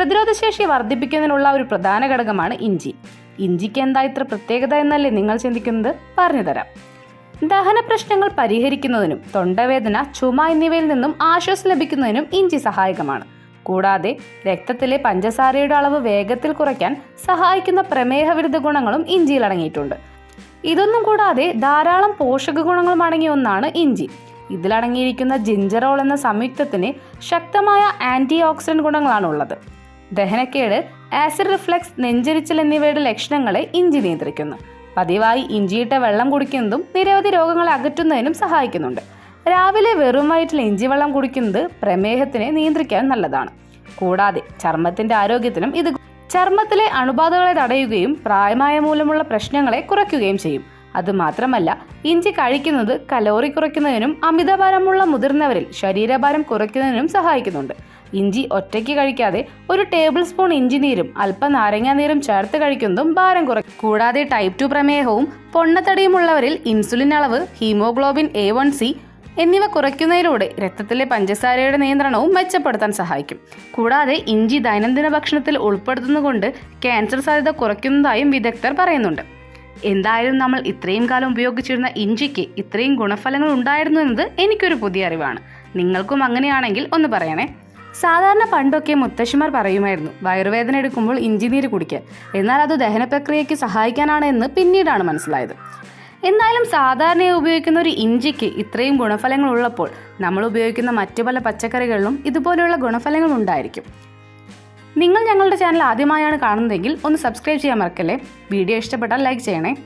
പ്രതിരോധശേഷി വർദ്ധിപ്പിക്കുന്നതിനുള്ള ഒരു പ്രധാന ഘടകമാണ് ഇഞ്ചി. ഇഞ്ചിക്ക് എന്താ ഇത്ര പ്രത്യേകത എന്നല്ലേ നിങ്ങൾ ചിന്തിക്കുന്നത്? പറഞ്ഞുതരാം ദഹന പ്രശ്നങ്ങൾ പരിഹരിക്കുന്നതിനും തൊണ്ടവേദന ചുമ എന്നിവയിൽ നിന്നും ആശ്വാസം ലഭിക്കുന്നതിനും ഇഞ്ചി സഹായകമാണ്. കൂടാതെ രക്തത്തിലെ പഞ്ചസാരയുടെ അളവ് വേഗത്തിൽ കുറയ്ക്കാൻ സഹായിക്കുന്ന പ്രമേഹവിരുദ്ധ ഗുണങ്ങളും ഇഞ്ചിയിൽ അടങ്ങിയിട്ടുണ്ട്. ഇതൊന്നും കൂടാതെ ധാരാളം പോഷക ഗുണങ്ങളും അടങ്ങിയ ഒന്നാണ് ഇഞ്ചി. ഇതിലടങ്ങിയിരിക്കുന്ന ജിഞ്ചറോൾ എന്ന സംയുക്തത്തിന് ശക്തമായ ആന്റി ഓക്സിഡന്റ് ഗുണങ്ങളാണ് ഉള്ളത് ദഹനക്കേട് ആസിഡ് റിഫ്ലക്സ് നെഞ്ചരിച്ചൽ എന്നിവയുടെ ലക്ഷണങ്ങളെ ഇഞ്ചി നിയന്ത്രിക്കുന്നു. പതിവായി ഇഞ്ചിയിട്ട വെള്ളം കുടിക്കുന്നതും നിരവധി രോഗങ്ങളെ അകറ്റുന്നതിനും സഹായിക്കുന്നുണ്ട്. രാവിലെ വെറും വയറ്റിൽ ഇഞ്ചി വെള്ളം കുടിക്കുന്നത് പ്രമേഹത്തിനെ നിയന്ത്രിക്കാൻ നല്ലതാണ്. കൂടാതെ ചർമ്മത്തിന്റെ ആരോഗ്യത്തിനും ഇത് ചർമ്മത്തിലെ അണുബാധകളെ തടയുകയും പ്രായമായ മൂലമുള്ള പ്രശ്നങ്ങളെ കുറയ്ക്കുകയും ചെയ്യും. അതുമാത്രമല്ല ഇഞ്ചി കഴിക്കുന്നത് കലോറി കുറയ്ക്കുന്നതിനും അമിതഭാരമുള്ള മുതിർന്നവരിൽ ശരീരഭാരം കുറയ്ക്കുന്നതിനും സഹായിക്കുന്നുണ്ട്. ഇഞ്ചി ഒറ്റയ്ക്ക് കഴിക്കാതെ ഒരു ടേബിൾ സ്പൂൺ ഇഞ്ചി നീരും അല്പം നാരങ്ങാനീരും ചേർത്ത് കഴിക്കുന്നതും ഭാരം കുറയ്ക്കും. കൂടാതെ ടൈപ്പ് ടു പ്രമേഹവും പൊണ്ണത്തടിയുമുള്ളവരിൽ ഇൻസുലിൻ അളവ് ഹീമോഗ്ലോബിൻ എ വൺ സി എന്നിവ കുറയ്ക്കുന്നതിലൂടെ രക്തത്തിലെ പഞ്ചസാരയുടെ നിയന്ത്രണവും മെച്ചപ്പെടുത്താൻ സഹായിക്കും. കൂടാതെ ഇഞ്ചി ദൈനംദിന ഭക്ഷണത്തിൽ ഉൾപ്പെടുത്തുന്നതുകൊണ്ട് ക്യാൻസർ സാധ്യത കുറയ്ക്കുന്നതായും വിദഗ്ധർ പറയുന്നുണ്ട്. എന്തായാലും നമ്മൾ ഇത്രയും കാലം ഉപയോഗിച്ചിരുന്ന ഇഞ്ചിക്ക് ഇത്രയും ഗുണഫലങ്ങൾ ഉണ്ടായിരുന്നു എന്നത് എനിക്കൊരു പുതിയ അറിവാണ്. നിങ്ങൾക്കും അങ്ങനെയാണെങ്കിൽ ഒന്ന് പറയണേ. സാധാരണ പണ്ടൊക്കെ മുത്തശ്ശിമാർ പറയുമായിരുന്നു വയറുവേദന എടുക്കുമ്പോൾ ഇഞ്ചിനീര് കുടിക്കുക എന്നാൽ അത് ദഹന പ്രക്രിയയ്ക്ക് സഹായിക്കാനാണ് എന്ന് പിന്നീടാണ് മനസ്സിലായത്. എന്നാലും സാധാരണയായി ഉപയോഗിക്കുന്ന ഒരു ഇഞ്ചിക്ക് ഇത്രയും ഗുണഫലങ്ങൾ ഉള്ളപ്പോൾ നമ്മൾ ഉപയോഗിക്കുന്ന മറ്റു പല പച്ചക്കറികളിലും ഇതുപോലെയുള്ള ഗുണഫലങ്ങൾ ഉണ്ടായിരിക്കും. നിങ്ങൾ ഞങ്ങളുടെ ചാനൽ ആദ്യമായാണ് കാണുന്നതെങ്കിൽ ഒന്ന് സബ്സ്ക്രൈബ് ചെയ്യാൻ മറക്കല്ലേ? വീഡിയോ ഇഷ്ടപ്പെട്ടാൽ ലൈക്ക് ചെയ്യണേ.